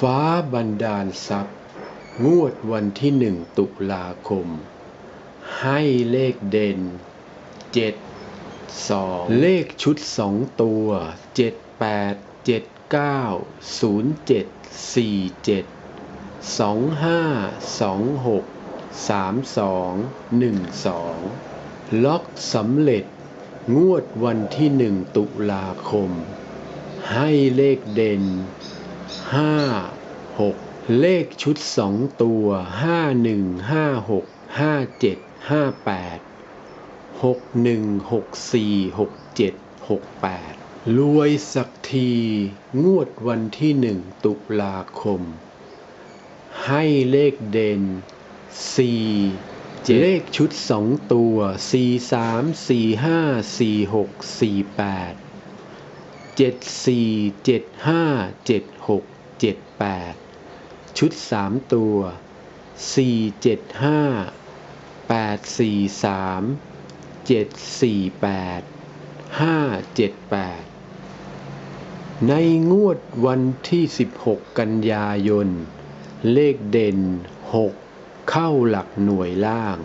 ฟ้าบันดาลทรัพย์ งวดวันที่หนึ่งตุลาคม ให้เลขเด่นเจ็ดสองเลขชุดสองตัวเจ็ดแปดเจ็ดเก้าศูนย์เจ็ดสี่เจ็ดสองห้าสองหกสามสองหนึ่งสองล็อกสำเร็จ งวดวันที่หนึ่งตุลาคม ให้เลขเด่น ห้าหกเลขชุดสองตัวห้าหนึ่งห้าหกห้าเจ็ดห้าแปดหกหนึ่งหกสี่หกเจ็ดหกแปดรวยสักที งวดวันที่หนึ่งตุลาคม ให้เลขเด่นสี่เลขชุดสองตัวสี่สามสี่ห้าสี่หกสี่แปดเจ็ดสี่เจ็ดห้าเจ็ดหก เจ็ดแปดชุดสามตัวสี่เจ็ดห้าแปดสี่สามเจ็ดสี่แปดห้าเจ็ดแปดในงวดวันที่ 16 กันยายน เลขเด่น 6 เข้าหลักหน่วยล่าง